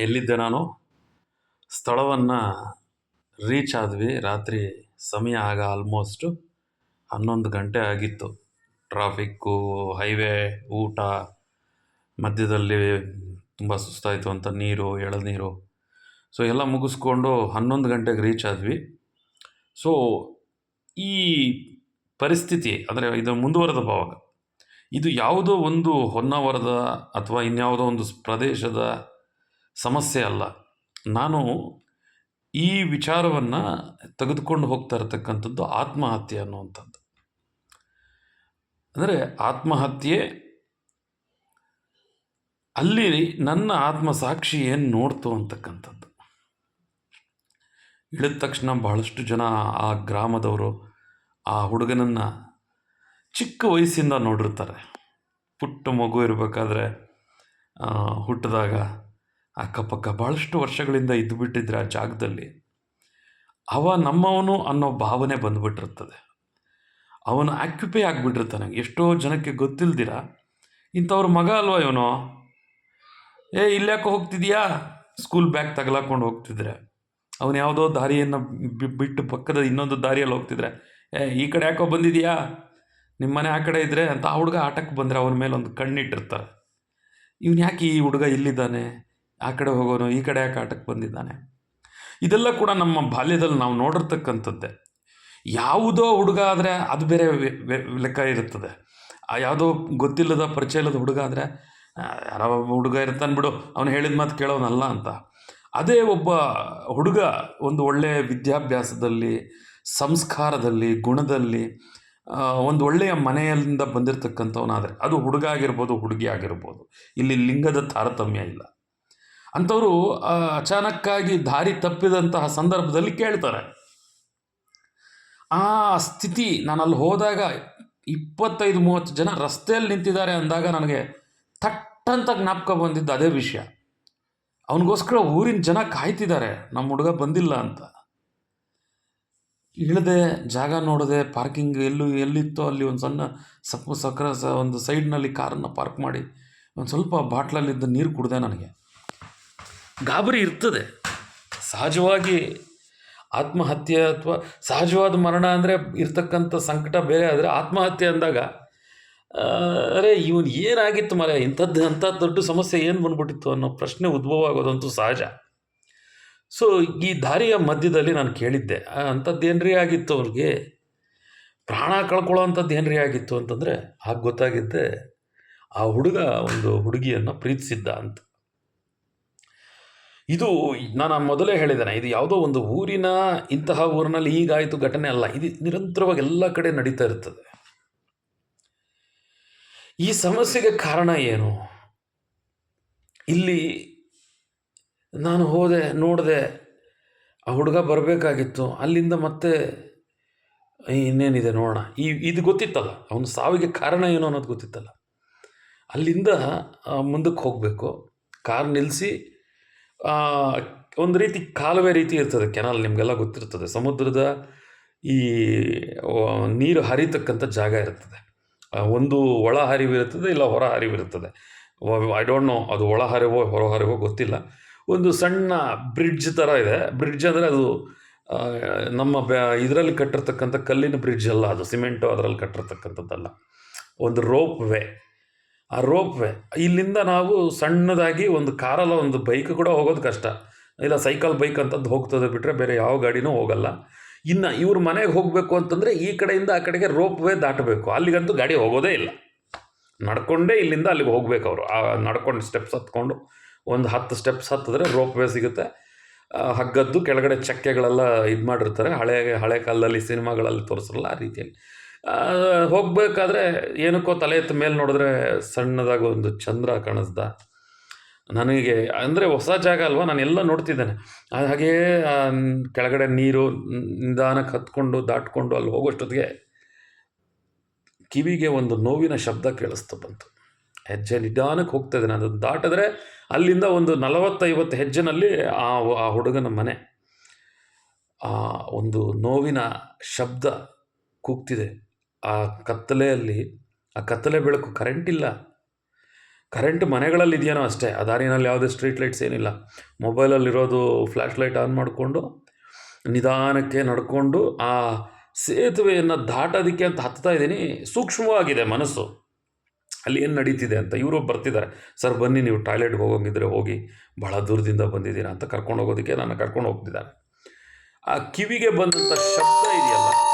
ಎಲ್ಲಿದ್ದೆ ನಾನು? ಸ್ಥಳವನ್ನು ರೀಚ್ ಆದ್ವಿ. ರಾತ್ರಿ ಸಮಯ ಆಗ ಆಲ್ಮೋಸ್ಟು ಹನ್ನೊಂದು ಗಂಟೆ ಆಗಿತ್ತು. ಟ್ರಾಫಿಕ್ಕು ಹೈವೇ ಊಟ, ಮಧ್ಯದಲ್ಲಿ ತುಂಬ ಸುಸ್ತಾಯಿತು ಅಂತ ನೀರು, ಎಳನೀರು. ಸೊ ಎಲ್ಲ ಮುಗಿಸ್ಕೊಂಡು ಹನ್ನೊಂದು ಗಂಟೆಗೆ ರೀಚ್ ಆದ್ವಿ. ಸೊ ಈ ಪರಿಸ್ಥಿತಿ, ಅಂದರೆ ಇದು ಮುಂದುವರೆದ ಭಾವ ಇದು ಯಾವುದೋ ಒಂದು ಹೊನ್ನಾವರದ ಅಥವಾ ಇನ್ಯಾವುದೋ ಒಂದು ಪ್ರದೇಶದ ಸಮಸ್ಯೆ ಅಲ್ಲ. ನಾನು ಈ ವಿಚಾರವನ್ನು ತೆಗೆದುಕೊಂಡು ಹೋಗ್ತಾ ಇರತಕ್ಕಂಥದ್ದು ಆತ್ಮಹತ್ಯೆ ಅನ್ನುವಂಥದ್ದು. ಅಂದರೆ ಆತ್ಮಹತ್ಯೆ ಅಲ್ಲಿ ನನ್ನ ಆತ್ಮಸಾಕ್ಷಿ ಏನು ನೋಡ್ತು ಅಂತಕ್ಕಂಥದ್ದು. ಇಳಿದ ತಕ್ಷಣ ಬಹಳಷ್ಟು ಜನ ಆ ಗ್ರಾಮದವರು ಆ ಹುಡುಗನನ್ನು ಚಿಕ್ಕ ವಯಸ್ಸಿಂದ ನೋಡಿರ್ತಾರೆ. ಪುಟ್ಟ ಮಗು ಇರಬೇಕಾದ್ರೆ ಹುಟ್ಟಿದಾಗ ಅಕ್ಕಪಕ್ಕ ಭಾಳಷ್ಟು ವರ್ಷಗಳಿಂದ ಇದ್ದು ಬಿಟ್ಟಿದ್ರೆ ಆ ಜಾಗದಲ್ಲಿ, ಅವ ನಮ್ಮವನು ಅನ್ನೋ ಭಾವನೆ ಬಂದುಬಿಟ್ಟಿರ್ತದೆ. ಅವನು ಆಕ್ಯುಪೈ ಆಗಿಬಿಟ್ಟಿರ್ತಾನೆ. ಎಷ್ಟೋ ಜನಕ್ಕೆ ಗೊತ್ತಿಲ್ದಿರ? ಇಂಥವ್ರ ಮಗ ಅಲ್ವಾ ಇವನು? ಏ ಇಲ್ಲ್ಯಾಕೆ ಹೋಗ್ತಿದ್ಯಾ? ಸ್ಕೂಲ್ ಬ್ಯಾಗ್ ತಗಲಾಕೊಂಡು ಹೋಗ್ತಿದ್ರೆ. ಅವನು ಯಾವುದೋ ದಾರಿಯನ್ನು ಬಿಟ್ಟು ಪಕ್ಕದ ಇನ್ನೊಂದು ದಾರಿಯಲ್ಲಿ ಹೋಗ್ತಿದ್ರೆ. ಏ, ಈ ಕಡೆ ಯಾಕೋ ಬಂದಿದೆಯಾ? ನಿಮ್ಮ ಮನೆ ಆ ಕಡೆ ಇದ್ದರೆ ಅಂತ ಆ ಹುಡುಗ ಆಟಕ್ಕೆ ಬಂದರೆ ಅವನ ಮೇಲೆ ಒಂದು ಕಣ್ಣಿಟ್ಟಿರ್ತಾರೆ. ಇವನು ಯಾಕೆ ಈ ಹುಡುಗ ಇಲ್ಲಿದ್ದಾನೆ? ಆ ಕಡೆ ಹೋಗೋನು ಈ ಕಡೆ ಯಾಕೆ ಆಟಕ್ಕೆ ಬಂದಿದ್ದಾನೆ? ಇದೆಲ್ಲ ಕೂಡ ನಮ್ಮ ಬಾಲ್ಯದಲ್ಲಿ ನಾವು ನೋಡಿರ್ತಕ್ಕಂಥದ್ದೇ. ಯಾವುದೋ ಹುಡುಗ ಆದರೆ ಅದು ಬೇರೆ ಲೆಕ್ಕ ಇರುತ್ತದೆ. ಆ ಯಾವುದೋ ಗೊತ್ತಿಲ್ಲದ ಪರಿಚಯ ಇಲ್ಲದ ಹುಡುಗ ಆದರೆ ಯಾರೋ ಒಬ್ಬ ಹುಡುಗ ಇರ್ತಾನೆ ಬಿಡು, ಅವನು ಹೇಳಿದ ಮಾತು ಕೇಳೋನಲ್ಲ ಅಂತ. ಅದೇ ಒಬ್ಬ ಹುಡುಗ ಒಂದು ಒಳ್ಳೆಯ ವಿದ್ಯಾಭ್ಯಾಸದಲ್ಲಿ, ಸಂಸ್ಕಾರದಲ್ಲಿ, ಗುಣದಲ್ಲಿ ಒಂದು ಒಳ್ಳೆಯ ಮನೆಯಿಂದ ಬಂದಿರತಕ್ಕಂಥವನಾದರೆ, ಅದು ಹುಡುಗ ಆಗಿರ್ಬೋದು, ಹುಡುಗಿ ಆಗಿರ್ಬೋದು. ಇಲ್ಲಿ ಲಿಂಗದ ತಾರತಮ್ಯ ಇಲ್ಲ. ಅಂಥವರು ಅಚಾನಕ್ಕಾಗಿ ದಾರಿ ತಪ್ಪಿದಂತಹ ಸಂದರ್ಭದಲ್ಲಿ ಕೇಳ್ತಾರೆ. ಆ ಸ್ಥಿತಿ ನಾನು ಅಲ್ಲಿ ಹೋದಾಗ ಇಪ್ಪತ್ತೈದು, ಮೂವತ್ತು ಜನ ರಸ್ತೆಯಲ್ಲಿ ನಿಂತಿದ್ದಾರೆ ಅಂದಾಗ ನನಗೆ ಥಟ್ಟಂತ ಜ್ಞಾಪಕ ಬಂದಿದ್ದು ಅದೇ ವಿಷಯ. ಅವನಿಗೋಸ್ಕರ ಊರಿನ ಜನ ಕಾಯ್ತಿದ್ದಾರೆ, ನಮ್ಮ ಹುಡುಗ ಬಂದಿಲ್ಲ ಅಂತ. ಇಳಿದೆ ಜಾಗ ನೋಡಿದೆ ಪಾರ್ಕಿಂಗ್ ಎಲ್ಲೂ, ಎಲ್ಲಿತ್ತೋ ಅಲ್ಲಿ ಒಂದು ಸಣ್ಣ ಸಪ್ಪು ಸಕ್ಕರೆ ಸ, ಒಂದು ಸೈಡ್ನಲ್ಲಿ ಕಾರನ್ನು ಪಾರ್ಕ್ ಮಾಡಿ, ಒಂದು ಸ್ವಲ್ಪ ಬಾಟ್ಲಲ್ಲಿದ್ದ ನೀರು ಕುಡಿದೆ ನನಗೆ. ಗಾಬರಿ ಇರ್ತದೆ. ಸಹಜವಾಗಿ ಆತ್ಮಹತ್ಯೆ ಅಥವಾ ಸಹಜವಾದ ಮರಣ ಅಂದರೆ ಇರ್ತಕ್ಕಂಥ ಸಂಕಟ ಬೇರೆ ಆದರೆ ಆತ್ಮಹತ್ಯೆ ಅಂದಾಗ ಅರೆ ಇವನು ಏನಾಗಿತ್ತು ಮರ ಇಂಥದ್ದು, ಅಂಥ ದೊಡ್ಡ ಸಮಸ್ಯೆ ಏನು ಬಂದ್ಬಿಟ್ಟಿತ್ತು ಅನ್ನೋ ಪ್ರಶ್ನೆ ಉದ್ಭವ ಆಗೋದಂತೂ ಸಹಜ. ಸೊ ಈ ದಾರಿಯ ಮಧ್ಯದಲ್ಲಿ ನಾನು ಕೇಳಿದ್ದೆ. ಅಂಥದ್ದು ಏನ್ರಿ ಆಗಿತ್ತು ಅವ್ರಿಗೆ? ಪ್ರಾಣ ಕಳ್ಕೊಳ್ಳೋ ಅಂಥದ್ದು ಏನ್ರಿ ಆಗಿತ್ತು ಅಂತಂದರೆ, ಆಗ ಗೊತ್ತಾಗಿದ್ದೆ, ಆ ಹುಡುಗ ಒಂದು ಹುಡುಗಿಯನ್ನು ಪ್ರೀತಿಸಿದ್ದ ಅಂತ. ಇದು ನಾನು ಮೊದಲೇ ಹೇಳಿದ್ದೇನೆ, ಇದು ಯಾವುದೋ ಒಂದು ಊರಿನ ಇಂತಹ ಊರಿನಲ್ಲಿ ಈಗಾಯಿತು ಘಟನೆ ಅಲ್ಲ, ಇದು ನಿರಂತರವಾಗಿ ಎಲ್ಲ ಕಡೆ ನಡೀತಾ ಇರ್ತದೆ. ಈ ಸಮಸ್ಯೆಗೆ ಕಾರಣ ಏನು? ಇಲ್ಲಿ ನಾನು ಹೋದೆ, ನೋಡಿದೆ, ಆ ಹುಡುಗ ಬರಬೇಕಾಗಿತ್ತು, ಅಲ್ಲಿಂದ ಮತ್ತೆ ಇನ್ನೇನಿದೆ ನೋಡೋಣ. ಈ, ಇದು ಗೊತ್ತಿತ್ತಲ್ಲ, ಅವನ ಸಾವಿಗೆ ಕಾರಣ ಏನು ಅನ್ನೋದು ಗೊತ್ತಿತ್ತಲ್ಲ. ಅಲ್ಲಿಂದ ಮುಂದಕ್ಕೆ ಹೋಗಬೇಕು, ಕಾರ್ ನಿಲ್ಲಿಸಿ ಒಂದು ರೀತಿ ಕಾಲುವೆ ರೀತಿ ಇರ್ತದೆ ಕೆನಾಲ್, ನಿಮಗೆಲ್ಲ ಗೊತ್ತಿರ್ತದೆ. ಸಮುದ್ರದ ಈ ನೀರು ಹರಿತಕ್ಕಂಥ ಜಾಗ ಇರ್ತದೆ. ಒಂದು ಒಳ ಹರಿವಿರುತ್ತದೆ ಇಲ್ಲ ಹೊರ ಹರಿವಿರುತ್ತದೆ ಐ ಡೋಂಟ್ ನೋ ಅದು ಒಳ ಹರಿವೋ, ಹೊರ ಹರಿವೋ ಗೊತ್ತಿಲ್ಲ. ಒಂದು ಸಣ್ಣ ಬ್ರಿಡ್ಜ್ ಥರ ಇದೆ. ಬ್ರಿಡ್ಜ್ ಅಂದರೆ ಅದು ನಮ್ಮ ಇದರಲ್ಲಿ ಕಟ್ಟಿರ್ತಕ್ಕಂಥ ಕಲ್ಲಿನ ಬ್ರಿಡ್ಜ್ ಅಲ್ಲ ಅದು. ಸಿಮೆಂಟು ಅದರಲ್ಲಿ ಕಟ್ಟಿರ್ತಕ್ಕಂಥದ್ದಲ್ಲ. ಒಂದು ರೋಪ್ ವೇ. ಆ ರೋಪ್ವೆ ಇಲ್ಲಿಂದ ನಾವು ಸಣ್ಣದಾಗಿ ಒಂದು ಕಾರಲ್ಲ, ಒಂದು ಬೈಕ್ ಕೂಡ ಹೋಗೋದು ಕಷ್ಟ ಇಲ್ಲ, ಸೈಕಲ್, ಬೈಕ್ ಅಂತದ್ದು ಹೋಗ್ತದೆ ಬಿಟ್ಟರೆ ಬೇರೆ ಯಾವ ಗಾಡಿನೂ ಹೋಗಲ್ಲ. ಇನ್ನು ಇವ್ರ ಮನೆಗೆ ಹೋಗಬೇಕು ಅಂತಂದರೆ ಈ ಕಡೆಯಿಂದ ಆ ಕಡೆಗೆ ರೋಪ್ ವೇ ದಾಟಬೇಕು. ಅಲ್ಲಿಗಂತೂ ಗಾಡಿ ಹೋಗೋದೇ ಇಲ್ಲ. ನಡ್ಕೊಂಡೇ ಇಲ್ಲಿಂದ ಅಲ್ಲಿಗೆ ಹೋಗ್ಬೇಕು ಅವರು. ಆ ನಡ್ಕೊಂಡು ಸ್ಟೆಪ್ಸ್ ಹತ್ಕೊಂಡು ಒಂದು ಹತ್ತು ಸ್ಟೆಪ್ಸ್ ಹತ್ತಿದ್ರೆ ರೋಪ್ ವೇ ಸಿಗುತ್ತೆ. ಹಗ್ಗದ್ದು ಕೆಳಗಡೆ ಚಕ್ಕೆಗಳೆಲ್ಲ ಇದು ಮಾಡಿರ್ತಾರೆ. ಹಳೆ ಹಳೆ ಕಾಲದಲ್ಲಿ ಸಿನಿಮಾಗಳಲ್ಲಿ ತೋರಿಸಲ್ಲ ಆ ರೀತಿಯಲ್ಲಿ. ಹೋಗ್ಬೇಕಾದ್ರೆ ಏನಕ್ಕೋ ತಲೆ ಎತ್ತ ಮೇಲೆ ನೋಡಿದ್ರೆ ಸಣ್ಣದಾಗಿ ಒಂದು ಚಂದ್ರ ಕಾಣಿಸ್ದ. ನನಗೆ, ಅಂದರೆ ಹೊಸ ಜಾಗ ಅಲ್ವಾ? ಎಲ್ಲ ನೋಡ್ತಿದ್ದೇನೆ. ಹಾಗೆಯೇ ಕೆಳಗಡೆ ನೀರು ನಿಧಾನಕ್ಕೆ ಹತ್ಕೊಂಡು ದಾಟ್ಕೊಂಡು ಅಲ್ಲಿ ಹೋಗೋಷ್ಟೊತ್ತಿಗೆ ಕಿವಿಗೆ ಒಂದು ನೋವಿನ ಶಬ್ದ ಕೇಳಿಸ್ತಾ ಬಂತು. ಹೆಜ್ಜೆ ನಿಧಾನಕ್ಕೆ ಹೋಗ್ತಾ ಇದ್ದಾನೆ. ಅದು ದಾಟಿದ್ರೆ ಅಲ್ಲಿಂದ ಒಂದು ನಲವತ್ತೈವತ್ತು ಹೆಜ್ಜೆನಲ್ಲಿ ಆ ಆ ಹುಡುಗನ ಮನೆ. ಆ, ಒಂದು ನೋವಿನ ಶಬ್ದ ಕೂಗ್ತಿದೆ. ಆ ಕತ್ತಲೆಯಲ್ಲಿ, ಆ ಕತ್ತಲೆ ಬೆಳಕು ಕರೆಂಟ್ ಇಲ್ಲ. ಕರೆಂಟ್ ಮನೆಗಳಲ್ಲಿ ಇದೆಯೇನೋ ಅಷ್ಟೇ. ಆ ದಾರಿನಲ್ಲಿ ಯಾವುದೇ ಸ್ಟ್ರೀಟ್ ಲೈಟ್ಸ್ ಏನಿಲ್ಲ. ಮೊಬೈಲಲ್ಲಿರೋದು ಫ್ಲ್ಯಾಶ್ ಲೈಟ್ ಆನ್ ಮಾಡಿಕೊಂಡು, ನಿಧಾನಕ್ಕೆ ನಡ್ಕೊಂಡು, ಆ ಸೇತುವೆಯನ್ನು ದಾಟೋದಕ್ಕೆ ಅಂತ ಹತ್ತಾ ಇದ್ದೀನಿ. ಸೂಕ್ಷ್ಮವಾಗಿದೆ ಮನಸ್ಸು. ಅಲ್ಲಿ ಏನು ನಡೀತಿದೆ ಅಂತ ಇವರು ಬರ್ತಿದ್ದಾರೆ. ಸರ್, ಬನ್ನಿ, ನೀವು ಟಾಯ್ಲೆಟ್ಗೆ ಹೋಗೋಂಗಿದ್ರೆ ಹೋಗಿ. ಬಹಳ ದೂರದಿಂದ ಬಂದಿದ್ದೀರಾ ಅಂತ ಕರ್ಕೊಂಡು ಹೋಗೋದಕ್ಕೆ ನಾನು ಕರ್ಕೊಂಡು ಹೋಗ್ತಿದ್ದಾರೆ. ಆ ಕಿವಿಗೆ ಬಂದಂಥ ಶಬ್ದ ಇದೆಯಲ್ಲ.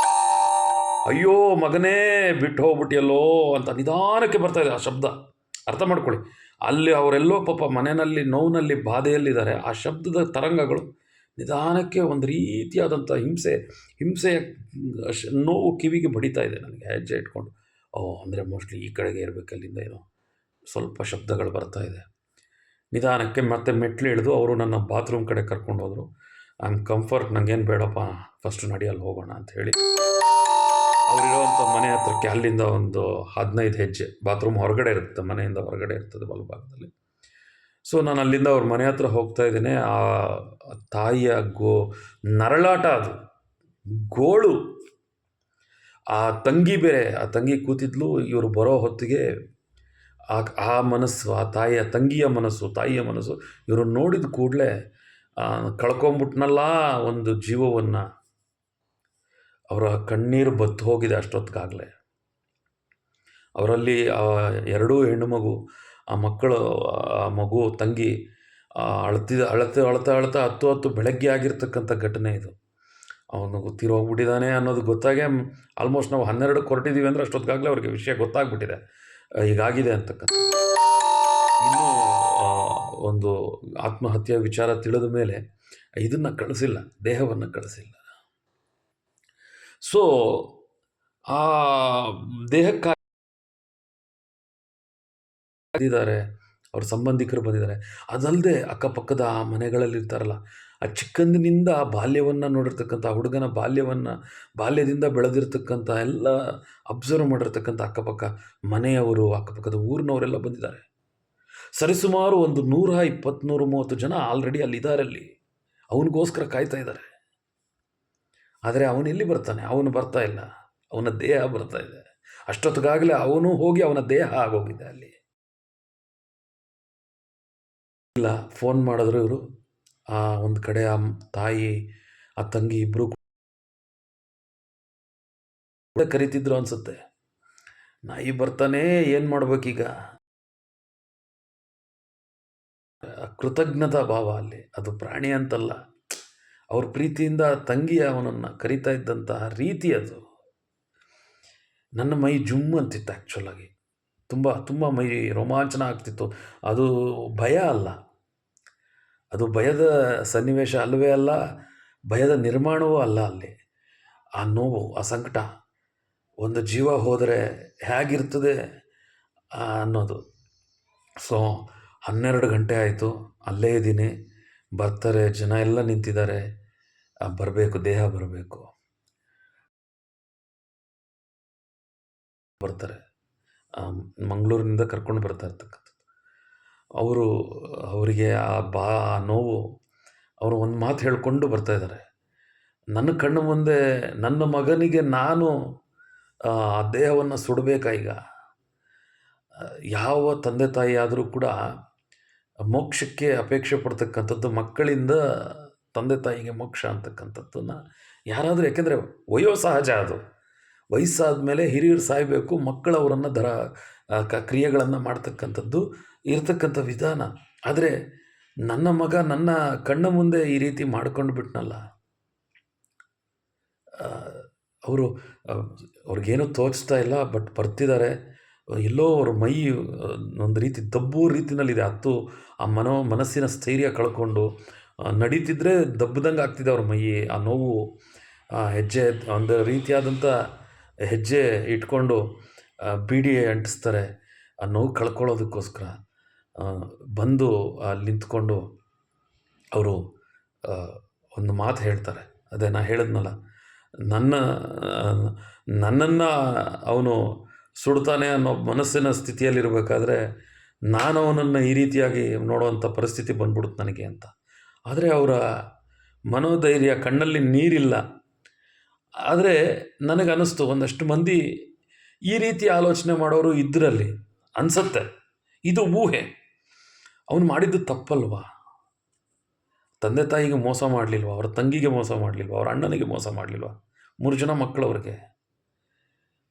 ಅಯ್ಯೋ, ಮಗನೇ ಬಿಟ್ಟು ಹೋಗ್ಬಿಟ್ಟಿಯಲ್ಲೋ ಅಂತ ನಿಧಾನಕ್ಕೆ ಬರ್ತಾ ಇದೆ ಆ ಶಬ್ದ. ಅರ್ಥ ಮಾಡ್ಕೊಳ್ಳಿ. ಅಲ್ಲಿ ಅವರೆಲ್ಲೋ ಪಾಪ ಮನೆಯಲ್ಲಿ, ನೋವಿನಲ್ಲಿ, ಬಾಧೆಯಲ್ಲಿದ್ದಾರೆ. ಆ ಶಬ್ದದ ತರಂಗಗಳು ನಿಧಾನಕ್ಕೆ ಒಂದು ರೀತಿಯಾದಂಥ ಹಿಂಸೆ, ಹಿಂಸೆಯ ನೋವು ಕಿವಿಗೆ ಬಡಿತಾ ಇದೆ ನನಗೆ, ಹೆಜ್ಜೆ ಇಟ್ಕೊಂಡು. ಓ, ಅಂದರೆ ಮೋಸ್ಟ್ಲಿ ಈ ಕಡೆಗೆ ಇರಬೇಕು, ಅಲ್ಲಿಂದ ಏನೋ ಸ್ವಲ್ಪ ಶಬ್ದಗಳು ಬರ್ತಾ ಇದೆ. ನಿಧಾನಕ್ಕೆ ಮತ್ತೆ ಮೆಟ್ಲು ಇಳಿದು ಅವರು ನನ್ನ ಬಾತ್ರೂಮ್ ಕಡೆ ಕರ್ಕೊಂಡು ಹೋದರು. ಐ ಆಮ್ ಕಂಫರ್ಟ್ ನನಗೇನು ಬೇಡಪ್ಪ ಫಸ್ಟ್ ನಡಿಯಲ್ಲಿ, ಹೋಗೋಣ ಅಂತ ಹೇಳಿ. ಅವರಿರುವಂಥ ಮನೆ ಹತ್ರಕ್ಕೆ ಅಲ್ಲಿಂದ ಒಂದು ಹದಿನೈದು ಹೆಜ್ಜೆ ಬಾತ್ರೂಮ್ ಹೊರಗಡೆ ಇರುತ್ತೆ, ಮನೆಯಿಂದ ಹೊರಗಡೆ ಇರ್ತದೆ ಬಲಭಾಗದಲ್ಲಿ ಸೊ ನಾನು ಅಲ್ಲಿಂದ ಅವ್ರ ಮನೆ ಹತ್ರ ಹೋಗ್ತಾ ಇದ್ದೀನಿ. ಆ ತಾಯಿಯ ಗೋ, ನರಳಾಟ ಅದು. ಗೋಳು. ಆ ತಂಗಿ ಬೇರೆ, ಆ ತಂಗಿ ಕೂತಿದ್ಲು, ಇವರು ಬರೋ ಹೊತ್ತಿಗೆ ಆ ಆ ಮನಸ್ಸು, ಆ ತಾಯಿಯ, ತಂಗಿಯ ಮನಸ್ಸು, ತಾಯಿಯ ಮನಸ್ಸು ಇವರು ನೋಡಿದ ಕೂಡಲೇ ಕಳ್ಕೊಂಬಿಟ್ನಲ್ಲ ಒಂದು ಜೀವವನ್ನು. ಅವರ ಕಣ್ಣೀರು ಬತ್ತು ಹೋಗಿದೆ ಅಷ್ಟೊತ್ತಿಗಾಗಲೇ. ಅವರಲ್ಲಿ ಎರಡೂ ಹೆಣ್ಣು ಮಗು, ಆ ಮಕ್ಕಳು, ಆ ಮಗು, ತಂಗಿ ಅಳ್ತಿದ, ಅಳತೆ, ಅಳ್ತಾ ಅಳ್ತಾ ಹತ್ತು ಹತ್ತು ಬೆಳಗ್ಗೆ ಆಗಿರ್ತಕ್ಕಂಥ ಘಟನೆ ಇದು. ಅವನು ತೀರೋಗ್ಬಿಟ್ಟಿದ್ದಾನೆ ಅನ್ನೋದು ಗೊತ್ತಾಗೆ ಆಲ್ಮೋಸ್ಟ್ ನಾವು ಹನ್ನೆರಡು ಹೊರಟಿದ್ದೀವಿ ಅಂದರೆ ಅಷ್ಟೊತ್ತಿಗಾಗಲೇ ಅವ್ರಿಗೆ ವಿಷಯ ಗೊತ್ತಾಗ್ಬಿಟ್ಟಿದೆ. ಹೀಗಾಗಿದೆ ಅಂತಕ್ಕಂಥ. ಇನ್ನೂ ಒಂದು ಆತ್ಮಹತ್ಯೆ ವಿಚಾರ ತಿಳಿದ ಮೇಲೆ ಇದನ್ನು ಕಳಿಸಿಲ್ಲ, ದೇಹವನ್ನು ಕಳಿಸಿಲ್ಲ. ಸೊ, ಆ ದೇಹಕ್ಕಾಗಿದ್ದಾರೆ ಅವ್ರ ಸಂಬಂಧಿಕರು ಬಂದಿದ್ದಾರೆ. ಅದಲ್ಲದೆ ಅಕ್ಕಪಕ್ಕದ ಆ ಮನೆಗಳಲ್ಲಿ ಇರ್ತಾರಲ್ಲ ಆ ಚಿಕ್ಕಂದಿನಿಂದ ಆ ಬಾಲ್ಯವನ್ನು ನೋಡಿರ್ತಕ್ಕಂಥ ಹುಡುಗನ ಬಾಲ್ಯವನ್ನು ಬಾಲ್ಯದಿಂದ ಬೆಳೆದಿರ್ತಕ್ಕಂಥ ಎಲ್ಲ ಅಬ್ಸರ್ವ್ ಮಾಡಿರ್ತಕ್ಕಂಥ ಅಕ್ಕಪಕ್ಕ ಮನೆಯವರು, ಅಕ್ಕಪಕ್ಕದ ಊರಿನವರೆಲ್ಲ ಬಂದಿದ್ದಾರೆ. ಸರಿಸುಮಾರು ಒಂದು ನೂರ ಇಪ್ಪತ್ತ್ನೂರು ಮೂವತ್ತು ಜನ ಆಲ್ರೆಡಿ ಅಲ್ಲಿದ್ದಾರೆ ಅಲ್ಲಿ. ಅವನಿಗೋಸ್ಕರ ಕಾಯ್ತಾ ಇದ್ದಾರೆ. ಆದರೆ ಅವನು ಎಲ್ಲಿ ಬರ್ತಾನೆ? ಅವನು ಬರ್ತಾ ಇಲ್ಲ. ಅವನ ದೇಹ ಬರ್ತಾ ಇದೆ. ಅಷ್ಟೊತ್ತಿಗಾಗಲೇ ಅವನು ಹೋಗಿ ಅವನ ದೇಹ ಆಗೋಗಿದೆ ಅಲ್ಲಿ. ಇಲ್ಲ, ಫೋನ್ ಮಾಡಿದ್ರು ಇವರು. ಆ ಒಂದು ಕಡೆ ಆ ತಾಯಿ, ಆ ತಂಗಿ ಇಬ್ಬರು ಕೂಡ ಕರಿತಿದ್ರು ಅನಿಸುತ್ತೆ. ನಾಯಿ ಬರ್ತಾನೆ, ಏನು ಮಾಡ್ಬೇಕೀಗ? ಕೃತಜ್ಞತಾ ಭಾವ ಅಲ್ಲಿ. ಅದು ಪ್ರಾಣಿ ಅಂತಲ್ಲ. ಅವ್ರ ಪ್ರೀತಿಯಿಂದ ತಂಗಿ ಅವನನ್ನು ಕರಿತಾ ಇದ್ದಂತಹ ರೀತಿ ಅದು. ನನ್ನ ಮೈ ಜುಮ್ ಅಂತಿತ್ತು ಆ್ಯಕ್ಚುಲಾಗಿ ತುಂಬ ತುಂಬ ಮೈ ರೋಮಾಂಚನ ಆಗ್ತಿತ್ತು. ಅದು ಭಯ ಅಲ್ಲ. ಅದು ಭಯದ ಸನ್ನಿವೇಶ ಅಲ್ಲವೇ ಅಲ್ಲ, ಭಯದ ನಿರ್ಮಾಣವೂ ಅಲ್ಲ ಅಲ್ಲಿ. ಆ ನೋವು, ಆ ಸಂಕಟ, ಒಂದು ಜೀವ ಹೋದರೆ ಹೇಗಿರ್ತದೆ ಅನ್ನೋದು. ಸೊ ಹನ್ನೆರಡು ಗಂಟೆ ಆಯಿತು, ಅಲ್ಲೇ ಇದ್ದೀನಿ. ಬರ್ತಾರೆ, ಜನ ಎಲ್ಲ ನಿಂತಿದ್ದಾರೆ. ಬರಬೇಕು, ದೇಹ ಬರಬೇಕು. ಬರ್ತಾರೆ. ಮಂಗಳೂರಿನಿಂದ ಕರ್ಕೊಂಡು ಬರ್ತಾ ಇರ್ತಕ್ಕಂಥದ್ದು. ಅವರು, ಅವರಿಗೆ ಆ ಬಾ ನೋವು, ಅವರು ಒಂದು ಮಾತು ಹೇಳಿಕೊಂಡು ಬರ್ತಾ ಇದ್ದಾರೆ. ನನ್ನ ಕಣ್ಣು ಮುಂದೆ ನನ್ನ ಮಗನಿಗೆ ನಾನು, ಆ ದೇಹವನ್ನು ಸುಡಬೇಕಾ ಈಗ? ಯಾವ ತಂದೆ ತಾಯಿ ಆದರೂ ಕೂಡ ಮೋಕ್ಷಕ್ಕೆ ಅಪೇಕ್ಷೆ ಪಡ್ತಕ್ಕಂಥದ್ದು ಮಕ್ಕಳಿಂದ ತಂದೆ ತಾಯಿಗೆ ಮೋಕ್ಷ ಅಂತಕ್ಕಂಥದ್ದನ್ನು ಯಾರಾದರೂ, ಯಾಕೆಂದರೆ ವಯೋ ಸಹಜ ಅದು. ವಯಸ್ಸಾದ ಮೇಲೆ ಹಿರಿಯರು ಸಾಯಬೇಕು ಮಕ್ಕಳು ಅವರನ್ನು ದರ ಕ, ಕ್ರಿಯೆಗಳನ್ನು ಮಾಡ್ತಕ್ಕಂಥದ್ದು ಇರತಕ್ಕಂಥ ವಿಧಾನ. ಆದರೆ ನನ್ನ ಮಗ ನನ್ನ ಕಣ್ಣ ಮುಂದೆ ಈ ರೀತಿ ಮಾಡ್ಕೊಂಡು ಬಿಟ್ನಲ್ಲ. ಅವರು, ಅವ್ರಿಗೇನು ತೋಚ್ತಾ ಇಲ್ಲ, ಬಟ್ ಬರ್ತಿದ್ದಾರೆ. ಎಲ್ಲೋ ಅವ್ರ ಮೈ ಒಂದು ರೀತಿ ದಬ್ಬು ರೀತಿನಲ್ಲಿದೆ. ಹತ್ತು ಆ ಮನೋ, ಮನಸ್ಸಿನ ಸ್ಥೈರ್ಯ ಕಳ್ಕೊಂಡು ನಡೀತಿದ್ರೆ ದಬ್ಬದಂಗೆ ಆಗ್ತಿದೆ ಅವ್ರ ಮೈ ಆ ನೋವು, ಆ ಹೆಜ್ಜೆ, ಒಂದು ರೀತಿಯಾದಂಥ ಹೆಜ್ಜೆ ಇಟ್ಕೊಂಡು ಬೀಡಿ ಅಂಟಿಸ್ತಾರೆ. ಆ ನೋವು ಕಳ್ಕೊಳ್ಳೋದಕ್ಕೋಸ್ಕರ ಬಂದು ಅಲ್ಲಿ ನಿಂತ್ಕೊಂಡು ಅವರು ಒಂದು ಮಾತು ಹೇಳ್ತಾರೆ. ಅದೇ ನಾ ಹೇಳಿದ್ನಲ್ಲ, ನನ್ನ ನನ್ನನ್ನು ಅವನು ಸುಡ್ತಾನೆ ಅನ್ನೋ ಮನಸ್ಸಿನ ಸ್ಥಿತಿಯಲ್ಲಿರಬೇಕಾದ್ರೆ ನಾನು ಅವನನ್ನು ಈ ರೀತಿಯಾಗಿ ನೋಡುವಂಥ ಪರಿಸ್ಥಿತಿ ಬಂದ್ಬಿಡುತ್ತೆ ನನಗೆ ಅಂತ. ಆದರೆ ಅವರ ಮನೋಧೈರ್ಯ ಕಣ್ಣಲ್ಲಿ ನೀರಿಲ್ಲ. ಆದರೆ ನನಗನ್ನಿಸ್ತು ಒಂದಷ್ಟು ಮಂದಿ ಈ ರೀತಿ ಆಲೋಚನೆ ಮಾಡೋರು ಇದ್ರಲ್ಲಿ, ಅನಿಸತ್ತೆ. ಇದು ಊಹೆ. ಅವನು ಮಾಡಿದ್ದು ತಪ್ಪಲ್ವಾ? ತಂದೆ ತಾಯಿಗೆ ಮೋಸ ಮಾಡಲಿಲ್ವ? ಅವರ ತಂಗಿಗೆ ಮೋಸ ಮಾಡಲಿಲ್ವ? ಅವರ ಅಣ್ಣನಿಗೆ ಮೋಸ ಮಾಡಲಿಲ್ವ? ಮೂರು ಜನ ಮಕ್ಕಳವ್ರಿಗೆ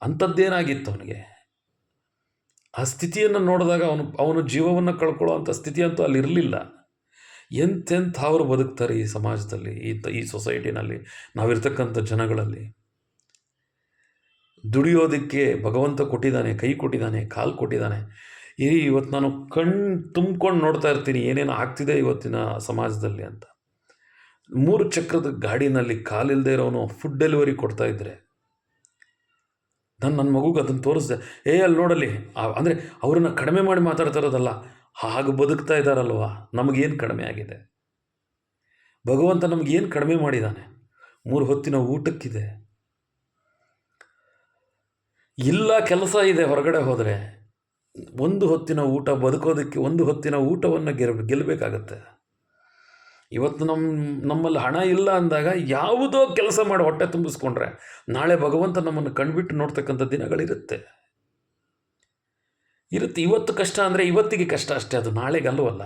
ಅಂಥದ್ದೇನಾಗಿತ್ತು ಅವನಿಗೆ? ಆ ಸ್ಥಿತಿಯನ್ನು ನೋಡಿದಾಗ ಅವನು ಅವನು ಜೀವವನ್ನು ಕಳ್ಕೊಳ್ಳೋ ಅಂಥ ಸ್ಥಿತಿ ಅಂತೂ ಅಲ್ಲಿ ಇರಲಿಲ್ಲ. ಎಂತೆಂಥ ಅವರು ಬದುಕ್ತಾರೆ ಈ ಸಮಾಜದಲ್ಲಿ, ಈ ತ- ಈ ಸೊಸೈಟಿನಲ್ಲಿ, ನಾವಿರ್ತಕ್ಕಂಥ ಜನಗಳಲ್ಲಿ. ದುಡಿಯೋದಕ್ಕೆ ಭಗವಂತ ಕೊಟ್ಟಿದ್ದಾನೆ, ಕೈ ಕೊಟ್ಟಿದ್ದಾನೆ, ಕಾಲು ಕೊಟ್ಟಿದ್ದಾನೆ. ಏ, ಇವತ್ತು ನಾನು ಕಣ್ಣು ತುಂಬ್ಕೊಂಡು ನೋಡ್ತಾ ಇರ್ತೀನಿ, ಏನೇನು ಆಗ್ತಿದೆ ಇವತ್ತಿನ ಸಮಾಜದಲ್ಲಿ ಅಂತ. ಮೂರು ಚಕ್ರದ ಗಾಡಿನಲ್ಲಿ ಕಾಲಿಲ್ಲದೆ ಇರೋನು ಫುಡ್ ಡೆಲಿವರಿ ಕೊಡ್ತಾ ಇದ್ರೆ. ನಾನು ನನ್ನ ಮಗುಗೆ ಅದನ್ನು ತೋರಿಸ್ದೆ. ಏ ಅಲ್ಲಿ ನೋಡಲಿ ಅಂದರೆ ಅವ್ರನ್ನ ಕಡಿಮೆ ಮಾಡಿ ಮಾತಾಡ್ತಾ ಇರೋದಲ್ಲ, ಹಾಗೆ ಬದುಕ್ತಾ ಇದ್ದಾರಲ್ವ ನಮಗೇನು ಕಡಿಮೆ ಆಗಿದೆ? ಭಗವಂತ ನಮಗೇನು ಕಡಿಮೆ ಮಾಡಿದ್ದಾನೆ ಮೂರು ಹೊತ್ತಿನ ಊಟಕ್ಕಿದೆ. ಇಲ್ಲ ಕೆಲಸ ಇದೆ ಹೊರಗಡೆ ಹೋದರೆ. ಒಂದು ಹೊತ್ತಿನ ಊಟ ಬದುಕೋದಕ್ಕೆ, ಒಂದು ಹೊತ್ತಿನ ಊಟವನ್ನು ಗೆಲ್ ಗೆಲ್ಲಬೇಕಾಗತ್ತೆ ಇವತ್ತು ನಮ್ಮ ನಮ್ಮಲ್ಲಿ ಹಣ ಇಲ್ಲ ಅಂದಾಗ ಯಾವುದೋ ಕೆಲಸ ಮಾಡಿ ಹೊಟ್ಟೆ ತುಂಬಿಸ್ಕೊಂಡ್ರೆ ನಾಳೆ ಭಗವಂತ ನಮ್ಮನ್ನು ಕಣ್ಬಿಟ್ಟು ನೋಡ್ತಕ್ಕಂಥ ದಿನಗಳಿರುತ್ತೆ. ಇರುತ್ತೆ. ಇವತ್ತು ಕಷ್ಟ ಅಂದರೆ ಇವತ್ತಿಗೆ ಕಷ್ಟ ಅಷ್ಟೇ. ಅದು ನಾಳೆಗೆ ಅಲ್ಲವಲ್ಲ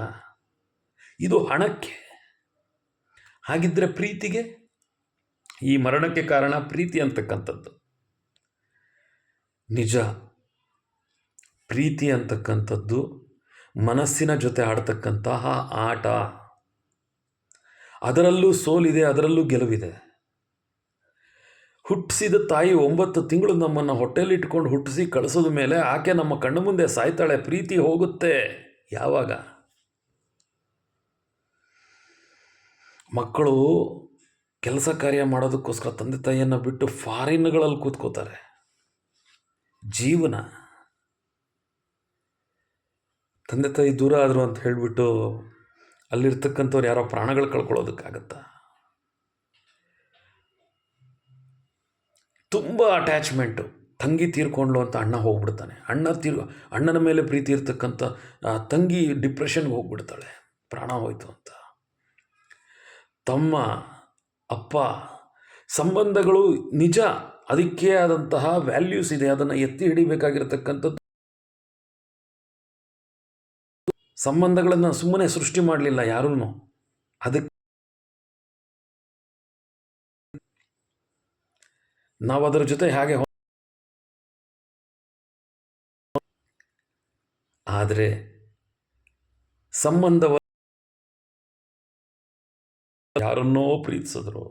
ಇದು ಹಣಕ್ಕೆ. ಹಾಗಿದ್ದರೆ ಪ್ರೀತಿಗೆ? ಈ ಮರಣಕ್ಕೆ ಕಾರಣ ಪ್ರೀತಿ ಅಂತಕ್ಕಂಥದ್ದು. ನಿಜ. ಪ್ರೀತಿ ಅಂತಕ್ಕಂಥದ್ದು ಮನಸ್ಸಿನ ಜೊತೆ ಆಡ್ತಕ್ಕಂತಹ ಆಟ. ಅದರಲ್ಲೂ ಸೋಲಿದೆ, ಅದರಲ್ಲೂ ಗೆಲುವಿದೆ. ಹುಟ್ಟಿಸಿದ ತಾಯಿ ಒಂಬತ್ತು ತಿಂಗಳು ನಮ್ಮನ್ನು ಹೊಟ್ಟೆಲಿ ಇಟ್ಕೊಂಡು ಹುಟ್ಟಿಸಿ ಕಳಿಸಿದ ಮೇಲೆ ಆಕೆ ನಮ್ಮ ಕಣ್ಣು ಮುಂದೆ ಸಾಯ್ತಾಳೆ, ಪ್ರೀತಿ ಹೋಗುತ್ತೆ. ಯಾವಾಗ? ಮಕ್ಕಳು ಕೆಲಸ ಕಾರ್ಯ ಮಾಡೋದಕ್ಕೋಸ್ಕರ ತಂದೆ ತಾಯಿಯನ್ನು ಬಿಟ್ಟು ಫಾರಿನ್ಗಳಲ್ಲಿ ಕೂತ್ಕೋತಾರೆ. ಜೀವನ. ತಂದೆ ತಾಯಿ ದೂರ ಆದರು ಅಂತ ಹೇಳಿಬಿಟ್ಟು ಅಲ್ಲಿರ್ತಕ್ಕಂಥವ್ರು ಯಾರೋ ಪ್ರಾಣಗಳು ಕಳ್ಕೊಳ್ಳೋದಕ್ಕಾಗತ್ತಾ? ತುಂಬ ಅಟ್ಯಾಚ್ಮೆಂಟು ತಂಗಿ ತೀರ್ಕೊಂಡ್ಲು ಅಂತ ಅಣ್ಣ ಹೋಗ್ಬಿಡ್ತಾನೆ. ಅಣ್ಣ ತೀರ್, ಅಣ್ಣನ ಮೇಲೆ ಪ್ರೀತಿ ಇರ್ತಕ್ಕಂಥ ತಂಗಿ ಡಿಪ್ರೆಷನ್ಗೆ ಹೋಗ್ಬಿಡ್ತಾಳೆ. ಪ್ರಾಣ ಹೋಯ್ತು ಅಂತ. ತಮ್ಮ, ಅಪ್ಪ, ಸಂಬಂಧಗಳು ನಿಜ, ಅದಕ್ಕೆ ಆದಂತಹ ವ್ಯಾಲ್ಯೂಸ್ ಇದೆ. ಅದನ್ನು ಎತ್ತಿ ಹಿಡಿಬೇಕಾಗಿರ್ತಕ್ಕಂಥದ್ದು ಸಂಬಂಧಗಳನ್ನು ಸುಮ್ಮನೆ ಸೃಷ್ಟಿ ಮಾಡಲಿಲ್ಲ ಯಾರೂ ಅದಕ್ಕೆ ನಾವು ಅದರ ಜೊತೆ ಹಾಗೆ ಆದರೆ ಸಂಬಂಧವ ಯಾರನ್ನೋ ಪ್ರೀತಿಸಿದ್ರು.